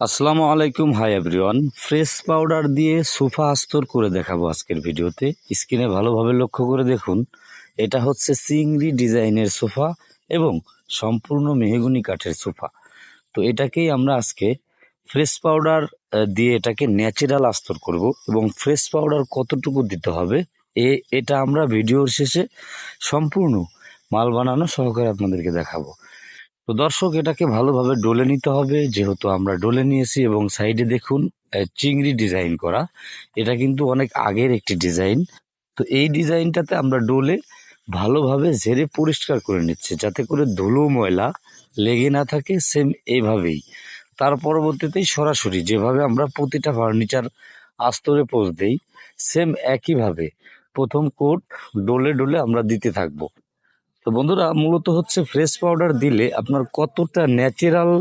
আসসালামু আলাইকুম, hi everyone. Fresh powder দিয়ে সোফা আস্তর করে দেখাবো আজকের ভিডিওতে। স্ক্রিনে ভালোভাবে লক্ষ্য করে দেখুন, এটা হচ্ছে চিংড়ি ডিজাইনের সোফা এবং সম্পূর্ণ মেহগুনি কাঠের সোফা। তো এটাকেই আমরা আজকে ফ্রেশ পাউডার দিয়ে এটাকে ন্যাচারাল আস্তর করব এবং ফ্রেশ পাউডার কতটুকু দিতে হবে, এ, এটা আমরা ভিডিওর শেষে সম্পূর্ণ মাল বানানো সহকারে আপনাদেরকে দেখাবো। তো দর্শক, এটাকে ভালোভাবে ডলে নিতে হবে। যেহেতু আমরা ডলে নিয়েছি এবং সাইডে দেখুন চিংড়ি ডিজাইন করা। এটা কিন্তু অনেক আগের একটি ডিজাইন। তো এই ডিজাইনটাতে আমরা ডলে ভালোভাবে ঝেড়ে পরিষ্কার করে নিচ্ছি, যাতে করে ধুলো ময়লা লেগে না থাকে, সেম এইভাবেই। তার পরবর্তীতেই সরাসরি যেভাবে আমরা প্রতিটা ফার্নিচার আস্তরে পোজ দেই, সেম একইভাবে প্রথম কোট ডলে ডলে আমরা দিতে থাকব। বন্ধুরা, মূলত হচ্ছে ফ্রেশ পাউডার দিলে আপনার কতটা ন্যাচারাল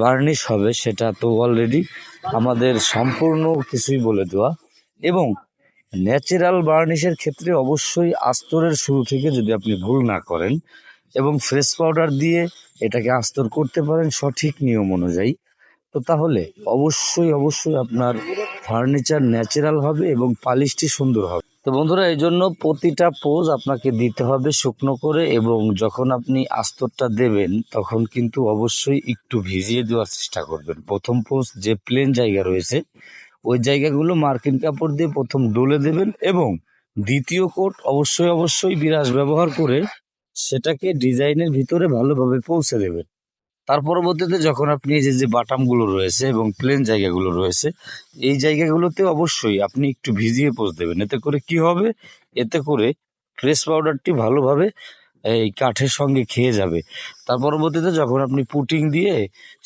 বার্নিশ হবে সেটা তো অলরেডি আমাদের সম্পূর্ণ কিছুই বলে দেওয়া। এবং ন্যাচারাল বার্নিশের ক্ষেত্রে অবশ্যই আস্তরের শুরু থেকে যদি আপনি ভুল না করেন এবং ফ্রেশ পাউডার দিয়ে এটাকে আস্তর করতে পারেন সঠিক নিয়ম অনুযায়ী, তো তাহলে অবশ্যই অবশ্যই আপনার ফার্নিচার ন্যাচারাল হবে এবং পালিশটি সুন্দর হবে। তো বন্ধুরা এই জন্য প্রতিটা পোজ আপনাকে দিতে হবে শুকনো করে এবং যখন আপনি আস্তরটা দেবেন, তখন কিন্তু অবশ্যই একটু ভিজিয়ে দেওয়ার চেষ্টা করবেন। প্রথম পোজ যে প্লেন জায়গা রয়েছে, ওই জায়গাগুলো মার্কিন কাপড় দিয়ে প্রথম ডলে দেবেন এবং দ্বিতীয় কোট অবশ্যই অবশ্যই বিরাস ব্যবহার করে সেটাকে ডিজাইনের ভিতরে ভালোভাবে পৌঁছে দেবেন। তার পরবর্তীতে যখন আপনি এই যে যে বাটামগুলো রয়েছে এবং প্লেন জায়গাগুলো রয়েছে, এই জায়গাগুলোতে অবশ্যই আপনি একটু ভিজিয়ে পোজ দেবেন। এতে করে কি হবে? এতে করে ফ্রেশ পাউডারটি ভালোভাবে, এই কাঠের সঙ্গে খেয়ে যাবে। তার পরবর্তীতে যখন আপনি পুটিং দিয়ে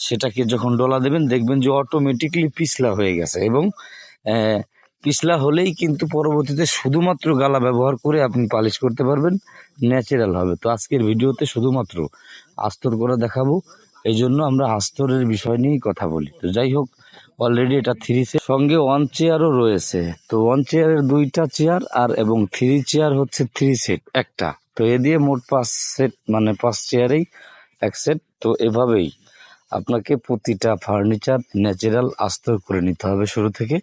সেটাকে যখন ডলা দেবেন, দেখবেন যে অটোমেটিকলি পিছলা হয়ে গেছে এবং পিছলা হলেই কিন্তু পরবর্তীতে শুধুমাত্র গালা ব্যবহার করে আপনি পালিশ করতে পারবেন ন্যাচারাল হবে। তো আজকের ভিডিওতে শুধুমাত্র আস্তর করে দেখাবো। এই জন্য আমরা আস্তরের বিষয় নিয়েই কথা বলি। তো যাই হোক অলরেডি এটা থ্রি সেট সঙ্গে ওয়ান চেয়ারও রয়েছে। তো ওয়ান চেয়ারের দুইটা চেয়ার আর এবং থ্রি চেয়ার হচ্ছে থ্রি সেট একটা। তো এ দিয়ে মোট পাঁচ সেট মানে পাঁচ চেয়ারেই এক সেট তো এভাবেই আপনাকে প্রতিটা ফার্নিচার ন্যাচারাল আস্তর করে নিতে হবে শুরু থেকে।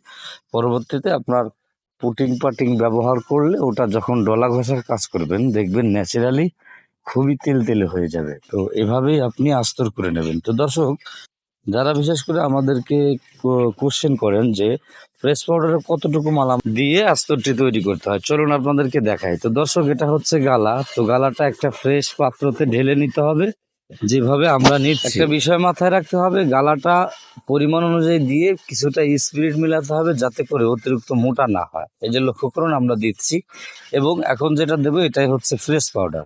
পরবর্তীতে আপনার পুটিং পাটিং ব্যবহার করলে ওটা যখন ডলা ঘষার কাজ করবেন, দেখবেন ন্যাচারালি খুবই তেল তেলে হয়ে যাবে। তো এভাবেই আপনি আস্তর করে নেবেন। তো দর্শক, যারা বিশেষ করে আমাদেরকে কোশ্চেন করেন যে ফ্রেশ পাউডারে কতটুকু মালাম দিয়ে আস্তরটি তৈরি করতে হয়, চলুন আপনাদেরকে দেখাই। তো দর্শক, এটা হচ্ছে গালা। তো গালাটা একটা ফ্রেশ পাত্রতে ঢেলে নিতে হবে। যেভাবে আমরা নিচ্ছি। একটা বিষয় মাথায় রাখতে হবে, গালাটা পরিমাণ অনুযায়ী দিয়ে কিছুটা স্পিরিট মিলাতে হবে যাতে করে অতিরিক্ত মোটা না হয়। এই যে লক্ষ্য করুন, আমরা দিচ্ছি। এবং এখন যেটা দেবো, এটাই হচ্ছে ফ্রেশ পাউডার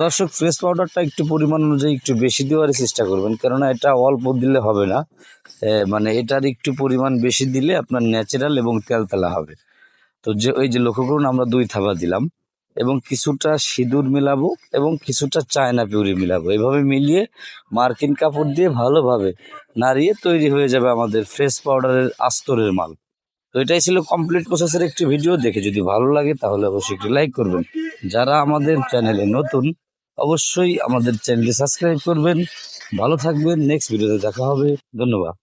দর্শক ফ্রেশ পাউডারটা একটু পরিমাণ অনুযায়ী একটু বেশি দেওয়ার চেষ্টা করবেন। কেননা এটা অল্প দিলে হবে না। মানে এটার একটু পরিমাণ বেশি দিলে আপনার ন্যাচারাল এবং তেলতেলা হবে। তো যে, ওই যে লক্ষ্য করুন, আমরা দুই থাবা দিলাম এবং কিছুটা সিঁদুর মিলাবো এবং কিছুটা চায়না পিউরি মিলাবো। এভাবে মিলিয়ে মার্কিন কাপড় দিয়ে ভালোভাবে নাড়িয়ে তৈরি হয়ে যাবে আমাদের ফ্রেশ পাউডারের আস্তরের মাল। তো এটাই ছিল কমপ্লিট প্রসেসের একটি ভিডিও দেখে যদি ভালো লাগে, তাহলে অবশ্যই একটি লাইক করবেন। যারা আমাদের চ্যানেলে নতুন, অবশ্যই আমাদের চ্যানেলটি সাবস্ক্রাইব করবেন। ভালো থাকবেন। নেক্সট ভিডিওতে দেখা হবে। ধন্যবাদ।